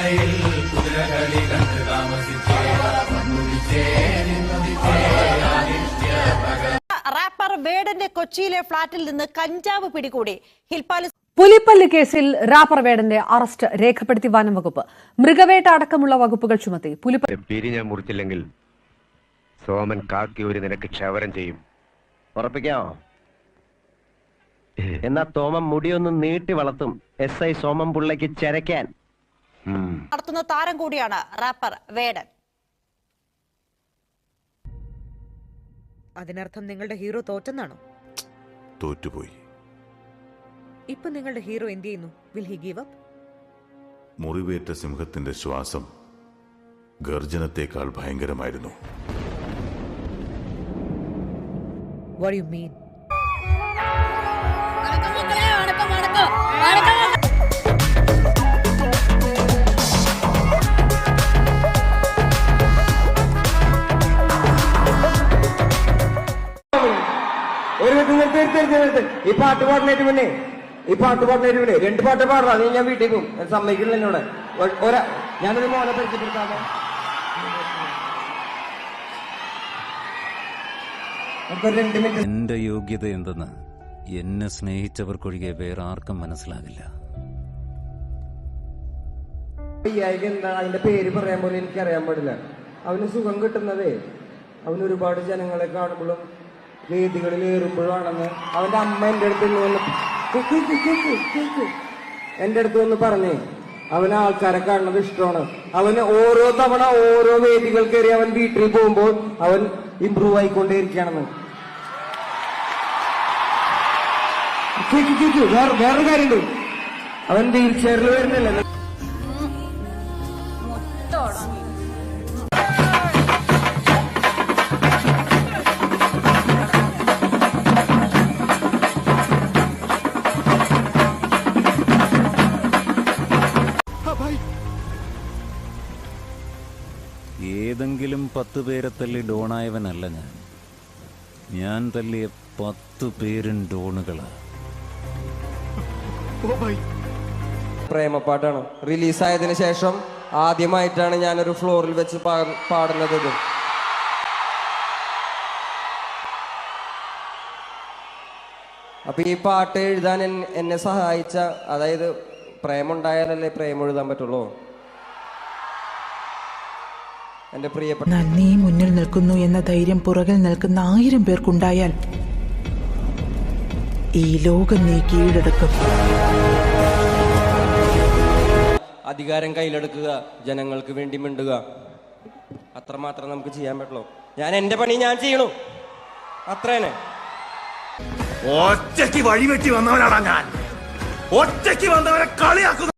കുതിരമലയിൽ കുതിരകളി കണ്ട് താമസിച്ചേ. സമ്മതിച്ചേ നിന്നതിച്ചേ റാപ്പർ വേടന്റെ കൊച്ചിയിലെ ഫ്ളാറ്റിൽ നിന്ന് കഞ്ചാവ് പിടികൂടി. ഹിൽപാലസ് പുലിപ്പല്ല് കേസിൽ റാപ്പർ വേടന്റെ അറസ്റ്റ് രേഖപ്പെടുത്തി വനംവകുപ്പ് മൃഗവേട്ട അടക്കമുള്ള വകുപ്പുകൾ ചുമത്തി. പുലിപ്പല്ല് ഞാൻ മുറിച്ചില്ലെങ്കിൽ സോമൻ കാക്കി ഒരു നിനക്ക് ക്ഷവരം ചെയ്യും. ഉറപ്പിക്കാമോ എന്നാ തോമം മുടിയൊന്ന് നീട്ടി വളർത്തും. എസ് ഐ സോമം പിള്ളയ്ക്ക് ചരക്കാൻ നടത്തുന്ന താരം കൂടിയാണ് റാപ്പർ വേടൻ. അതിനർത്ഥം നിങ്ങളുടെ ഹീറോ തോറ്റെന്നാണോ? തോറ്റുപോയി. ഇപ്പൊ നിങ്ങളുടെ ഹീറോ എന്ത് ചെയ്യുന്നു? വിൽ ഹി ഗീവ് അപ്പ് മുറിവേറ്റ സിംഹത്തിന്റെ ശ്വാസം ഗർജനത്തെക്കാൾ ഭയങ്കരമായിരുന്നു. വാട്ട് യു മീൻ ഒരു നിർത്തി നിർത്തി നിർത്തി ഈ പാട്ട് പാടുന്നതിന് മുന്നേ ഈ പാട്ട് പാടുന്നതിന് മുന്നേ രണ്ട് പാട്ട് പാടാ. അത് ഞാൻ വീട്ടിൽ പോകും. സമ്മതിക്കില്ല എന്നോട്. ഒരാ ഞാനൊരു മോനെ പരിചയപ്പെടുത്താമോ? മിനിറ്റ്. എന്റെ യോഗ്യത എന്തെന്ന് എന്നെ സ്നേഹിച്ചവർക്കൊഴികെ വേറെ ആർക്കും മനസ്സിലാകില്ല. എന്താ? അതിന്റെ പേര് പറയാൻ പോലും എനിക്കറിയാൻ പാടില്ല. അവന് സുഖം കിട്ടുന്നതേ. അവന് ഒരുപാട് ജനങ്ങളെ കാണുമ്പോഴും വേദികളിൽ ഏറുമ്പോഴാണെന്ന് അവന്റെ അമ്മ എന്റെ അടുത്ത് വന്ന് എന്റെ അടുത്ത് വന്ന് പറഞ്ഞേ അവന് ആൾക്കാരെ കാണുന്നത് ഇഷ്ടമാണ്. അവന് ഓരോ തവണ ഓരോ വേദികൾ കയറി അവൻ വീട്ടിൽ പോകുമ്പോൾ അവൻ ഇമ്പ്രൂവ് ആയിക്കൊണ്ടേയിരിക്കുകയാണെന്ന് കേക്ക് കേക്ക് വേറെ വേറൊരു കാര്യമുണ്ട്. അവൻ വീൽ ചെയറിൽ വരുന്നില്ല. ഏതെങ്കിലും പത്ത് പേരെ തല്ലി ഡോണായവനല്ല ഞാൻ. ഞാൻ തല്ലിയ പത്ത് പേരും ഡോണുകളാണ് പ്രേമപ്പാട്ടാണ്. റിലീസായതിനു ശേഷം ആദ്യമായിട്ടാണ് ഞാനൊരു ഫ്ലോറിൽ വെച്ച് പാടുന്നത് ഇത്. അപ്പൊ ഈ പാട്ട് എഴുതാൻ എന്നെ സഹായിച്ച അതായത് പ്രേമുണ്ടായാലല്ലേ പ്രേമം എഴുതാൻ പറ്റുള്ളൂ? എന്റെ പ്രിയപ്പെട്ട എന്നാൽ നീ മുന്നിൽ നിൽക്കുന്നു എന്ന ധൈര്യം പുറകിൽ നിൽക്കുന്ന ആയിരം പേർക്കുണ്ടായാൽ ഈ ലോകം നീ കീഴടക്കും. അധികാരം കയ്യിലെടുക്കുക ജനങ്ങൾക്ക് വേണ്ടി മിണ്ടുക. അത്രമാത്രം നമുക്ക് ചെയ്യാൻ പറ്റുള്ളൂ. ഞാൻ എന്റെ പണി ഞാൻ ചെയ്യണു. അത്രേനെ ഒറ്റയ്ക്ക് വഴിവെട്ടി വന്നവനാണ് ഞാൻ. ഒറ്റയ്ക്ക് വന്നവരെ കളിയാക്കുന്നു.